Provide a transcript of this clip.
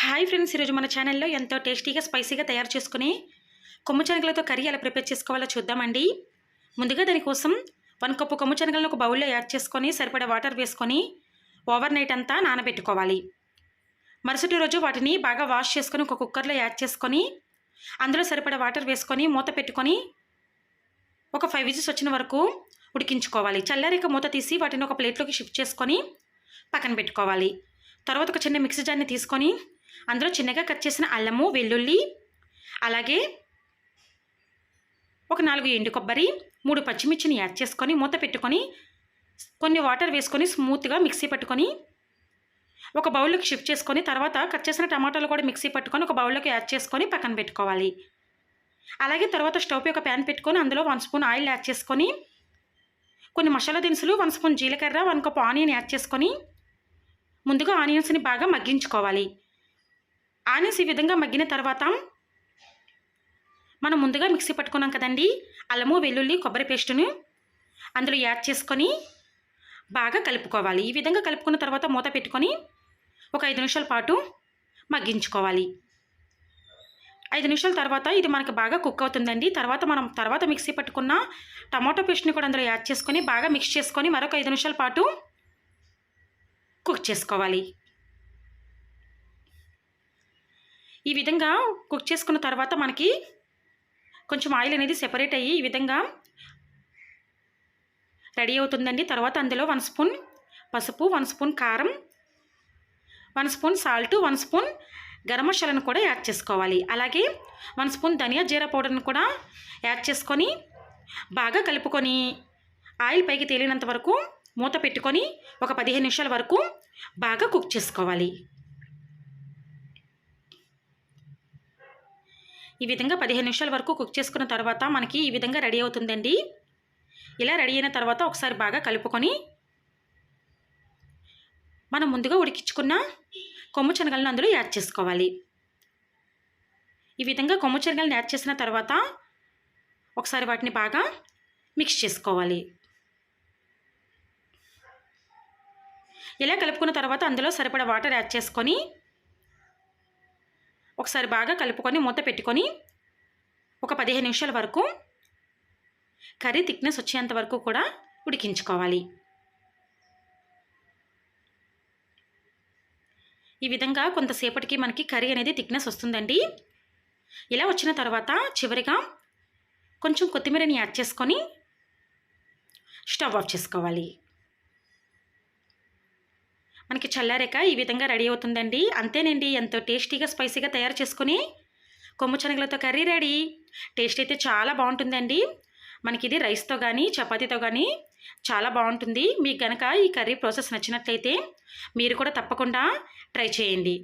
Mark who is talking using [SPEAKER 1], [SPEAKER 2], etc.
[SPEAKER 1] Hi friends ఈరోజు మన ఛానల్లో ఎంతో టేస్టీగా స్పైసీగా తయారు చేసుకుని కొమ్ము శనగలతో కర్రీ ఎలా ప్రిపేర్ చేసుకోవాలో చూద్దామండి. ముందుగా దానికోసం వన్ కప్పు కొమ్ము శనగలను ఒక బౌల్లో యాడ్ చేసుకొని సరిపడే వాటర్ వేసుకొని ఓవర్ నైట్ అంతా నానబెట్టుకోవాలి. మరుసటి రోజు వాటిని బాగా వాష్ చేసుకొని ఒక కుక్కర్లో యాడ్ చేసుకొని అందులో సరిపడే వాటర్ వేసుకొని మూత పెట్టుకొని ఒక ఫైవ్ విజిల్స్ వచ్చిన వరకు ఉడికించుకోవాలి. చల్లారిక మూత తీసి వాటిని ఒక ప్లేట్లోకి షిఫ్ట్ చేసుకొని పక్కన పెట్టుకోవాలి. తర్వాత ఒక చిన్న మిక్సీ జార్ని తీసుకొని అందులో చిన్నగా కట్ చేసిన అల్లము వెల్లుల్లి అలాగే ఒక నాలుగు ఎండు కొబ్బరి మూడు పచ్చిమిర్చిని యాడ్ చేసుకొని మూత పెట్టుకొని కొన్ని వాటర్ వేసుకొని స్మూత్గా మిక్సీ పట్టుకొని ఒక బౌల్లోకి షిఫ్ట్ చేసుకొని తర్వాత కట్ చేసిన టమాటాలు కూడా మిక్సీ పట్టుకొని ఒక బౌల్లోకి యాడ్ చేసుకొని పక్కన పెట్టుకోవాలి. అలాగే తర్వాత స్టవ్ ఒక ప్యాన్ పెట్టుకొని అందులో వన్ స్పూన్ ఆయిల్ యాడ్ చేసుకొని కొన్ని మసాలా దినుసులు వన్ స్పూన్ జీలకర్ర వన్ కప్ ఆనియన్ యాడ్ చేసుకొని ముందుగా ఆనియన్స్ని బాగా మగ్గించుకోవాలి. ఆనియన్స్ ఈ విధంగా మగ్గిన తర్వాత మనం ముందుగా మిక్సీ పట్టుకున్నాం కదండి. అల్లము వెల్లుల్లి కొబ్బరి పేస్టును అందులో యాడ్ చేసుకొని బాగా కలుపుకోవాలి. ఈ విధంగా కలుపుకున్న తర్వాత మూత పెట్టుకొని ఒక ఐదు నిమిషాల పాటు మగ్గించుకోవాలి. ఐదు నిమిషాల తర్వాత ఇది మనకి బాగా కుక్ అవుతుందండి. తర్వాత మనం తర్వాత మిక్సీ పట్టుకున్న టమాటో పేస్ట్ని కూడా అందులో యాడ్ చేసుకొని బాగా మిక్స్ చేసుకొని మరొక ఐదు నిమిషాల పాటు కుక్ చేసుకోవాలి. ఈ విధంగా కుక్ చేసుకున్న తర్వాత మనకి కొంచెం ఆయిల్ అనేది సెపరేట్ అయ్యి ఈ విధంగా రెడీ అవుతుందండి. తర్వాత అందులో వన్ స్పూన్ పసుపు వన్ స్పూన్ కారం one spoon salt one spoon garam మసాలాను కూడా యాడ్ చేసుకోవాలి. అలాగే వన్ స్పూన్ ధనియా జీరా పౌడర్ని కూడా యాడ్ చేసుకొని బాగా కలుపుకొని ఆయిల్ పైకి తేలినంత వరకు మూత పెట్టుకొని ఒక పదిహేను నిమిషాల వరకు బాగా కుక్ చేసుకోవాలి. ఈ విధంగా పదిహేను నిమిషాల వరకు కుక్ చేసుకున్న తర్వాత మనకి ఈ విధంగా రెడీ అవుతుందండి. ఇలా రెడీ అయిన తర్వాత ఒకసారి బాగా కలుపుకొని మనం ముందుగా ఉడికించుకున్న కొమ్ము శనగలను అందులో యాడ్ చేసుకోవాలి. ఈ విధంగా కొమ్ము శనగలను యాడ్ చేసిన తర్వాత ఒకసారి వాటిని బాగా మిక్స్ చేసుకోవాలి. ఇలా కలుపుకున్న తర్వాత అందులో సరిపడా వాటర్ యాడ్ చేసుకొని ఒకసారి బాగా కలుపుకొని మూత పెట్టుకొని ఒక పదిహేను నిమిషాల వరకు కర్రీ థిక్నెస్ వచ్చేంత వరకు కూడా ఉడికించుకోవాలి. ఈ విధంగా కొంతసేపటికి మనకి కర్రీ అనేది థిక్నెస్ వస్తుందండి. ఇలా వచ్చిన తర్వాత చివరిగా కొంచెం కొత్తిమీరని యాడ్ చేసుకొని స్టవ్ ఆఫ్ చేసుకోవాలి. మనకి చల్లారాక ఈ విధంగా రెడీ అవుతుందండి. అంతేనండి ఎంతో టేస్టీగా స్పైసీగా తయారు చేసుకుని కొమ్ము శనగలతో కర్రీ రెడీ. టేస్ట్ అయితే చాలా బాగుంటుందండి. మనకి ఇది రైస్తో కానీ చపాతీతో కానీ చాలా బాగుంటుంది. మీకు కనుక ఈ కర్రీ ప్రాసెస్ నచ్చినట్లయితే మీరు కూడా తప్పకుండా ట్రై చేయండి.